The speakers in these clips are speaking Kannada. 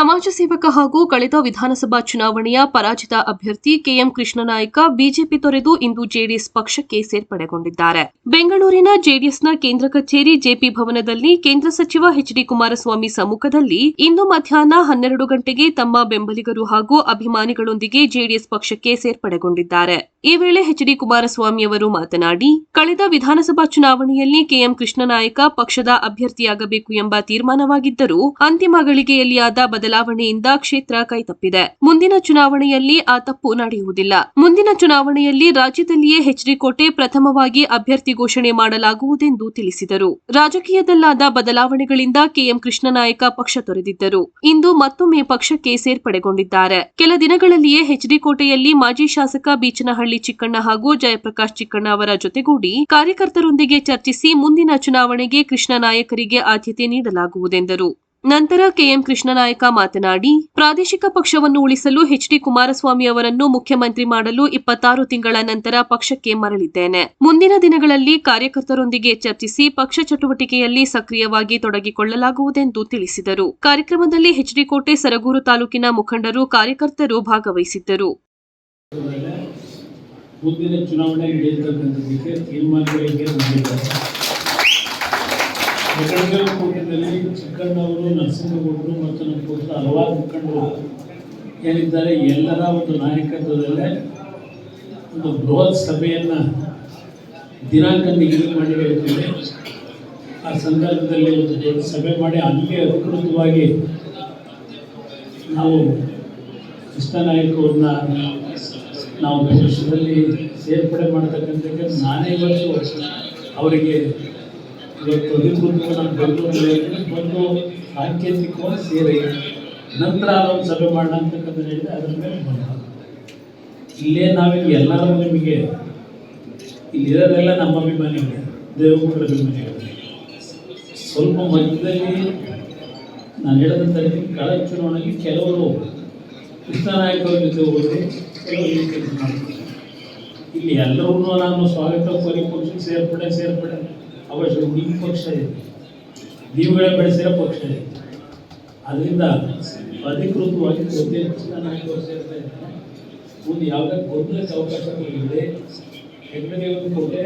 ಸಮಾಜ ಸೇವಕ ಹಾಗೂ ಕಳೆದ ವಿಧಾನಸಭಾ ಚುನಾವಣೆಯ ಪರಾಜಿತ ಅಭ್ಯರ್ಥಿ ಕೆಎಂ ಕೃಷ್ಣನಾಯಕ ಬಿಜೆಪಿ ತೊರೆದು ಇಂದು ಜೆಡಿಎಸ್ ಪಕ್ಷಕ್ಕೆ ಸೇರ್ಪಡೆಗೊಂಡಿದ್ದಾರೆ. ಬೆಂಗಳೂರಿನ ಜೆಡಿಎಸ್ನ ಕೇಂದ್ರ ಕಚೇರಿ ಜೆಪಿ ಭವನದಲ್ಲಿ ಕೇಂದ್ರ ಸಚಿವ ಎಚ್ಡಿ ಕುಮಾರಸ್ವಾಮಿ ಸಮ್ಮುಖದಲ್ಲಿ ಇಂದು ಮಧ್ಯಾಹ್ನ ಹನ್ನೆರಡು ಗಂಟೆಗೆ ತಮ್ಮ ಬೆಂಬಲಿಗರು ಹಾಗೂ ಅಭಿಮಾನಿಗಳೊಂದಿಗೆ ಜೆಡಿಎಸ್ ಪಕ್ಷಕ್ಕೆ ಸೇರ್ಪಡೆಗೊಂಡಿದ್ದಾರೆ. ಈ ವೇಳೆ ಎಚ್ಡಿ ಕುಮಾರಸ್ವಾಮಿ ಅವರು ಮಾತನಾಡಿ, ಕಳೆದ ವಿಧಾನಸಭಾ ಚುನಾವಣೆಯಲ್ಲಿ ಕೆಎಂ ಕೃಷ್ಣನಾಯಕ ಪಕ್ಷದ ಅಭ್ಯರ್ಥಿಯಾಗಬೇಕು ಎಂಬ ತೀರ್ಮಾನವಾಗಿದ್ದರೂ ಅಂತಿಮ ಗಳಿಗೆಯಲ್ಲಿ ಆದ ಬದಲಾವಣೆಯಿಂದ ಕ್ಷೇತ್ರ ಕೈತಪ್ಪಿದೆ. ಮುಂದಿನ ಚುನಾವಣೆಯಲ್ಲಿ ಆ ತಪ್ಪು ನಡೆಯುವುದಿಲ್ಲ. ಮುಂದಿನ ಚುನಾವಣೆಯಲ್ಲಿ ರಾಜ್ಯದಲ್ಲಿಯೇ ಹೆಚ್ಡಿ ಕೋಟೆ ಪ್ರಥಮವಾಗಿ ಅಭ್ಯರ್ಥಿ ಘೋಷಣೆ ಮಾಡಲಾಗುವುದೆಂದು ತಿಳಿಸಿದರು. ರಾಜಕೀಯದಲ್ಲಾದ ಬದಲಾವಣೆಗಳಿಂದ ಕೆಎಂ ಕೃಷ್ಣನಾಯಕ ಪಕ್ಷ ತೊರೆದಿದ್ದರು. ಇಂದು ಮತ್ತೊಮ್ಮೆ ಪಕ್ಷಕ್ಕೆ ಸೇರ್ಪಡೆಗೊಂಡಿದ್ದಾರೆ. ಕೆಲ ದಿನಗಳಲ್ಲಿಯೇ ಹೆಚ್ಡಿ ಕೋಟೆಯಲ್ಲಿ ಮಾಜಿ ಶಾಸಕ ಬೀಚನಹಳ್ಳಿ ಚಿಕ್ಕಣ್ಣ ಹಾಗೂ ಜಯಪ್ರಕಾಶ್ ಚಿಕ್ಕಣ್ಣ ಅವರ ಜೊತೆಗೂಡಿ ಕಾರ್ಯಕರ್ತರೊಂದಿಗೆ ಚರ್ಚಿಸಿ ಮುಂದಿನ ಚುನಾವಣೆಗೆ ಕೃಷ್ಣ ನಾಯಕರಿಗೆ ಆದ್ಯತೆ ನೀಡಲಾಗುವುದೆಂದರು. ನಂತರ ಕೆಎಂ ಕೃಷ್ಣನಾಯಕ ಮಾತನಾಡಿ, ಪ್ರಾದೇಶಿಕ ಪಕ್ಷವನ್ನು ಉಳಿಸಲು ಎಚ್ಡಿ ಕುಮಾರಸ್ವಾಮಿ ಅವರನ್ನು ಮುಖ್ಯಮಂತ್ರಿ ಮಾಡಲು ಇಪ್ಪತ್ತಾರು ತಿಂಗಳ ನಂತರ ಪಕ್ಷಕ್ಕೆ ಮರಳಿದ್ದೇನೆ. ಮುಂದಿನ ದಿನಗಳಲ್ಲಿ ಕಾರ್ಯಕರ್ತರೊಂದಿಗೆ ಚರ್ಚಿಸಿ ಪಕ್ಷ ಚಟುವಟಿಕೆಯಲ್ಲಿ ಸಕ್ರಿಯವಾಗಿ ತೊಡಗಿಕೊಳ್ಳಲಾಗುವುದೆಂದು ತಿಳಿಸಿದರು. ಕಾರ್ಯಕ್ರಮದಲ್ಲಿ ಎಚ್ಡಿ ಕೋಟೆ ಸರಗೂರು ತಾಲೂಕಿನ ಮುಖಂಡರು ಕಾರ್ಯಕರ್ತರು ಭಾಗವಹಿಸಿದ್ದರು. ಮುಂದಿನ ಚುನಾವಣೆ ಬೆಳಗಾವಿ ಕೂಟದಲ್ಲಿ ಚಿಕ್ಕಣ್ಣವರು ನರಸಿಂಹಗೌಡರು ಮತ್ತು ನಮ್ಮ ಪಕ್ಷದ ಹಲವಾರು ಮುಖಂಡರು ಏನಿದ್ದಾರೆ ಎಲ್ಲರ ಒಂದು ನಾಯಕತ್ವದಲ್ಲೇ ಒಂದು ಬೃಹತ್ ಸಭೆಯನ್ನು ದಿನಾಂಕ ನಿಗದಿ ಮಾಡಿ ಹೇಳ್ತೀವಿ ಆ ಸಂದರ್ಭದಲ್ಲಿ ಒಂದು ದೊಡ್ಡ ಸಭೆ ಮಾಡಿ ಅಲ್ಲಿಗೆ ಅಧಿಕೃತವಾಗಿ ನಾವು ಇಷ್ಟ ನಾಯಕವನ್ನ ನಾವು ಪಕ್ಷದಲ್ಲಿ ಸೇರ್ಪಡೆ ಮಾಡ್ತಕ್ಕಂಥಕ್ಕೆ ನಾನೇ ಇವತ್ತು ಅವರಿಗೆ ಇವತ್ತು ಅಧಿಕೃತವಾಗಿ ನಾನು ಬೆಂಗಳೂರಲ್ಲಿ ಬಂದು ಸಾಂಕೇತಿಕವಾಗಿ ಸೇರಿ ನಂತರ ಅದೊಂದು ಸಭೆ ಮಾಡೋಣ ಅಂತಕ್ಕಂಥ ಹೇಳಿದೆ ಅದ್ರ ಮೇಲೆ ಇಲ್ಲೇ ನಾವೀಗ ಎಲ್ಲರೂ ನಿಮಗೆ ಇಲ್ಲಿರೋದೆಲ್ಲ ನಮ್ಮ ಅಭಿಮಾನಿಗಳು ದೇವೇಗೌಡರ ಅಭಿಮಾನಿಗಳು. ಸ್ವಲ್ಪ ಮಧ್ಯದಲ್ಲಿ ನಾನು ಹೇಳಿದಂಥ ರೀತಿ ಕಳೆದ ಕೆಲವರು ಕೃಷ್ಣನಾಯಕ ಅವ್ರ ಜೊತೆ ಹೋಗಿ ಕೆಲವರು ಇಲ್ಲಿ ಎಲ್ಲರೂ ನಾನು ಸ್ವಾಗತ ಕೋರಿ ಪಕ್ಷಕ್ಕೆ ಸೇರ್ಪಡೆ ಸೇರ್ಪಡೆ. ಅವಶ್ಯ ನಿಮ್ಮ ಪಕ್ಷ ಇದೆ. ನೀವುಗಳ ಬೆಳೆಸಿರೋ ಪಕ್ಷ ಇದೆ. ಅದರಿಂದ ಅಧಿಕೃತವಾಗಿ ಗೊತ್ತೇ ಸ್ಥಾನ ಸೇರ್ತಾ ಇದ್ದಾರೆ. ಮುಂದೆ ಯಾವುದೇ ಗೊಂದಲಕ್ಕೆ ಅವಕಾಶಗಳಿದೆ ಹೆಗ್ಗಡೆಯವರು ಕೋಟೆ,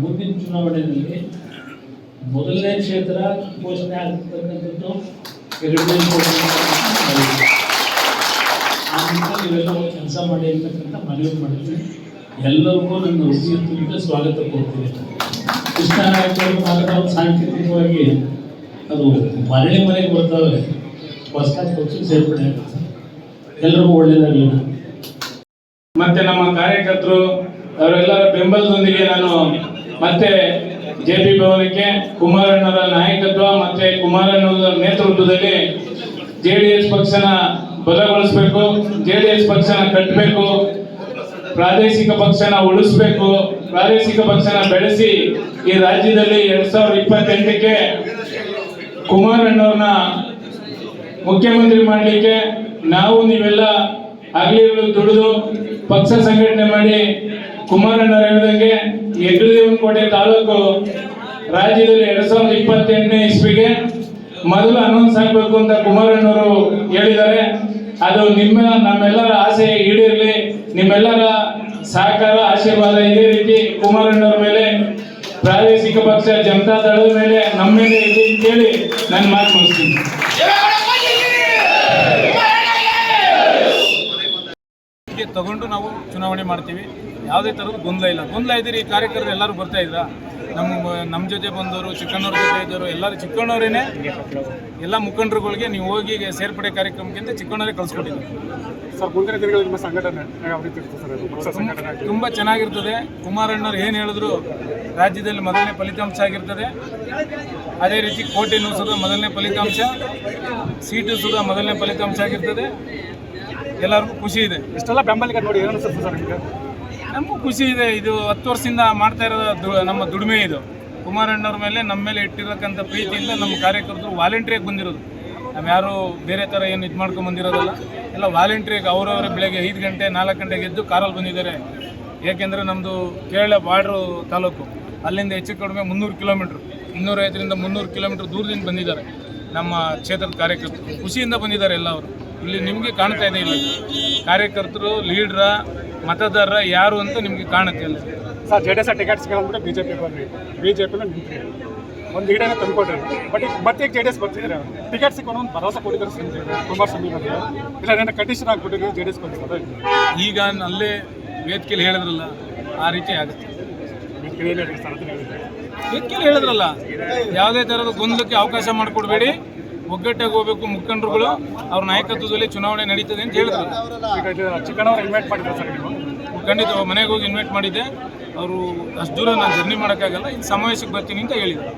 ಮುಂದಿನ ಚುನಾವಣೆಯಲ್ಲಿ ಮೊದಲನೇ ಕ್ಷೇತ್ರ ಘೋಷಣೆ ಆಗ್ತಕ್ಕಂಥದ್ದು ಎರಡನೇ ಕೋಟೆ ಆ ನಿಟ್ಟಿನಲ್ಲಿ ನೀವೆಲ್ಲ ಕೆಲಸ ಮಾಡಿ ಅಂತಕ್ಕಂಥ ಮನವಿ ಮಾಡಿದ್ವಿ. ಎಲ್ಲರಿಗೂ ನನ್ನ ತುಂಬ ಸ್ವಾಗತ ಕೊಡ್ತೀನಿ ಮಾತ್ರ ಅವ್ರು ಸಾಂಕೇತಿಕವಾಗಿ ಅದು ಮರಳಿ ಮನೆಗೆ ಬರ್ತಾವೆ ಹೊಸ ಪಕ್ಷಕ್ಕೆ ಸೇರ್ಪಡೆ ಆಗುತ್ತೆ ಎಲ್ರಿಗೂ ಒಳ್ಳೇದಾಗಲಿ. ಮತ್ತೆ ನಮ್ಮ ಕಾರ್ಯಕರ್ತರು, ಅವರೆಲ್ಲರ ಬೆಂಬಲದೊಂದಿಗೆ ನಾನು ಮತ್ತೆ ಜೆ ಪಿ ಭವನಕ್ಕೆ ಕುಮಾರಣ್ಣವರ ನಾಯಕತ್ವ ಮತ್ತೆ ಕುಮಾರಣ್ಣವರ ನೇತೃತ್ವದಲ್ಲಿ ಜೆ ಡಿ ಎಸ್ ಪಕ್ಷನ ಬಲಗೊಳಿಸಬೇಕು, ಜೆ ಡಿ ಎಸ್ ಪಕ್ಷನ ಕಟ್ಟಬೇಕು ಪ್ರಾದೇಶಿಕ ಪಕ್ಷನ ಉಳಿಸ್ಬೇಕು, ಪ್ರಾದೇಶಿಕ ಪಕ್ಷನ ಬೆಳೆಸಿ ಈ ರಾಜ್ಯದಲ್ಲಿ ಎರಡ್ ಸಾವಿರದ ಇಪ್ಪತ್ತೆಂಟಕ್ಕೆ ಕುಮಾರಣ್ಣವ್ರನ್ನ ಮುಖ್ಯಮಂತ್ರಿ ಮಾಡಲಿಕ್ಕೆ ನಾವು ನೀವೆಲ್ಲ ಹಗಲಿರುಳು ದುಡಿದು ಪಕ್ಷ ಸಂಘಟನೆ ಮಾಡಿ ಕುಮಾರಣ್ಣವ್ರು ಹೇಳಿದಂಗೆ ಹೆಗ್ಗಡದೇವನಕೋಟೆ ತಾಲೂಕು ರಾಜ್ಯದಲ್ಲಿ ಎರಡ್ ಸಾವಿರದ ಇಪ್ಪತ್ತೆಂಟನೇ ಇಸ್ವಿಗೆ ಮೊದಲು ಅನೌನ್ಸ್ ಆಗಬೇಕು ಅಂತ ಕುಮಾರಣ್ಣವರು ಹೇಳಿದ್ದಾರೆ. ಅದು ನಿಮ್ಮ, ನಮ್ಮೆಲ್ಲರ ಆಸೆ ಈಡೇರಲಿ, ನಿಮ್ಮೆಲ್ಲರ ಸಹಕಾರ, ಆಶೀರ್ವಾದ ಇದೇ ರೀತಿ ಕುಮಾರಣ್ಣವ್ರ ಪಕ್ಷ ಜನತಾ ದಳದ ಮೇಲೆ ನಮ್ಮ ಮೇಲೆ ಇದೆ ಅಂತೇಳಿ ನನ್ನ ಮಾತು ಮುಗಿಸ್ತೀನಿ. ತಗೊಂಡು ನಾವು ಚುನಾವಣೆ ಮಾಡ್ತೀವಿ. ಯಾವುದೇ ಥರದ ಗೊಂದಲ ಇಲ್ಲ. ಗೊಂದಲ ಇದ್ದೀರಿ ಕಾರ್ಯಕರ್ತರು ಎಲ್ಲರೂ ಬರ್ತಾ ಇದ್ರ ನಮ್ಮ ನಮ್ಮ ಜೊತೆ ಬಂದವರು, ಚಿಕ್ಕಣ್ಣವ್ರ ಜೊತೆ ಇದ್ದವರು, ಎಲ್ಲರೂ ಚಿಕ್ಕಣ್ಣವರೇನೆ ಎಲ್ಲ ಮುಖಂಡರುಗಳಿಗೆ ನೀವು ಹೋಗಿ ಸೇರ್ಪಡೆ ಕಾರ್ಯಕ್ರಮಕ್ಕಿಂತ ಚಿಕ್ಕಣ್ಣವರೇ ಕಳ್ಸ್ಕೊಟ್ಟಿದ್ದಾರೆ. ಸರ್ ಮುಂದಿನ ದಿನಗಳಲ್ಲಿ ನಿಮ್ಮ ಸಂಘಟನೆ ಯಾವ ರೀತಿ ಇರ್ತದೆ ಸರ್ ಇದು? ಪಕ್ಷ ಸಂಘಟನೆ ಆಗಿ ತುಂಬ ಚೆನ್ನಾಗಿರ್ತದೆ. ಕುಮಾರಣ್ಣವ್ರು ಏನು ಹೇಳಿದ್ರು ರಾಜ್ಯದಲ್ಲಿ ಮೊದಲನೇ ಫಲಿತಾಂಶ ಆಗಿರ್ತದೆ. ಅದೇ ರೀತಿ ಕೋಟೆನೂ ಸುದ ಮೊದಲನೇ ಫಲಿತಾಂಶ ಸೀಟು ಸುದ ಮೊದಲನೇ ಫಲಿತಾಂಶ ಆಗಿರ್ತದೆ. ಎಲ್ಲರಿಗೂ ಖುಷಿ ಇದೆ. ಇಷ್ಟೆಲ್ಲ ಬೆಂಬಲಿಗ ನೋಡಿ ಏನು ಅನಿಸುತ್ತೆ ಸರ್ ನಿಮಗೆ? ನಮಗೂ ಖುಷಿ ಇದೆ. ಇದು ಹತ್ತು ವರ್ಷದಿಂದ ಮಾಡ್ತಾ ಇರೋ ದು- ನಮ್ಮ ದುಡಿಮೆ ಇದು. ಕುಮಾರಣ್ಣವ್ರ ಮೇಲೆ ನಮ್ಮ ಮೇಲೆ ಇಟ್ಟಿರತಕ್ಕಂಥ ಪ್ರೀತಿಯಿಂದ ನಮ್ಮ ಕಾರ್ಯಕರ್ತರು ವಾಲಂಟ್ರಿಯಾಗಿ ಬಂದಿರೋದು. ನಾವು ಯಾರು ಬೇರೆ ಥರ ಏನು ಇದು ಮಾಡ್ಕೊಂಡು ಬಂದಿರೋದಲ್ಲ. ಎಲ್ಲ ವಾಲಂಟ್ರಿಯಾಗಿ ಅವರವರ ಬೆಳಗ್ಗೆ ಐದು ಗಂಟೆ, ನಾಲ್ಕು ಗಂಟೆಗೆ ಎದ್ದು ಕಾರಲ್ಲಿ ಬಂದಿದ್ದಾರೆ. ಏಕೆಂದರೆ ನಮ್ಮದು ಕೇರಳ ಬಾರ್ಡ್ರು ತಾಲೂಕು. ಅಲ್ಲಿಂದ ಹೆಚ್ಚು ಕಡಿಮೆ ಮುನ್ನೂರು ಕಿಲೋಮೀಟ್ರ್ ಇನ್ನೂರೈವತ್ತರಿಂದ ಮುನ್ನೂರು ಕಿಲೋಮೀಟ್ರ್ ದೂರದಿಂದ ಬಂದಿದ್ದಾರೆ ನಮ್ಮ ಕ್ಷೇತ್ರದ ಕಾರ್ಯಕರ್ತರು. ಖುಷಿಯಿಂದ ಬಂದಿದ್ದಾರೆ ಎಲ್ಲ ಅವರು. ಇಲ್ಲಿ ನಿಮಗೆ ಕಾಣ್ತಾ ಇದೆ ಇಲ್ಲಿ. ಕಾರ್ಯಕರ್ತರು ಲೀಡ್ರ ಮತದಾರರ ಯಾರು ಅಂತ ನಿಮಗೆ ಕಾಣುತ್ತೆ sir J D S ticket ಸಿಗಲ್ಲ ಬಿ ಜೆ ಪಿನ ನಿಂತ್ರಿ. ಒಂದು ಈಡೇನ ತಂದ್ಕೊಡ್ರಿ. ಬಟ್ ಈಗ ಮತ್ತೆ ಜೆ ಡಿ ಎಸ್ ಬರ್ತಿದ್ರೆ ಟಿಕೆಟ್ ಸಿಕ್ಕೊಂಡು ಒಂದು ಭರವಸೆ ಕೊಟ್ಟಿದ್ದಾರೆ ತುಂಬಾ ಕುಮಾರಸ್ವಾಮಿ ಬಗ್ಗೆ ಇಲ್ಲ ನನ್ನ ಕಂಡೀಷನ್ ಆಗಿಬಿಟ್ಟಿದ್ರು ಜೆ ಡಿ ಎಸ್ ಬಂದಿರೋದು. ಈಗ ಅಲ್ಲೇ ವೇದಿಕೆಯಲ್ಲಿ ಹೇಳಿದ್ರಲ್ಲ ಆ ರೀತಿ ಆಗುತ್ತೆ. ವೇದಿಕೆಯಲ್ಲಿ ಹೇಳಿದ್ರಲ್ಲ ಯಾವುದೇ ಥರದ ಗೊಂದಲಕ್ಕೆ ಅವಕಾಶ ಮಾಡಿಕೊಡ್ಬೇಡಿ. ಒಗ್ಗಟ್ಟಾಗಿ ಹೋಗ್ಬೇಕು ಮುಖಂಡರುಗಳು ಅವ್ರ ನಾಯಕತ್ವದಲ್ಲಿ ಚುನಾವಣೆ ನಡೀತದೆ ಅಂತ ಹೇಳಿದ್ರು. ಚಿಕ್ಕಣ್ಣವ್ರು ಇನ್ವೈಟ್ ಮಾಡಿದ್ರು ಸರ್ ನೀವು? ಖಂಡಿತ ಮನೆಗೆ ಹೋಗಿ ಇನ್ವೈಟ್ ಮಾಡಿದ್ದೆ. ಅವರು ಅಷ್ಟು ದೂರ ನಾನು ಜರ್ನಿ ಮಾಡೋಕ್ಕಾಗಲ್ಲ ಇಲ್ಲಿ ಸಮಾವೇಶಕ್ಕೆ ಬರ್ತೀನಿ ಅಂತ ಹೇಳಿದ್ರು.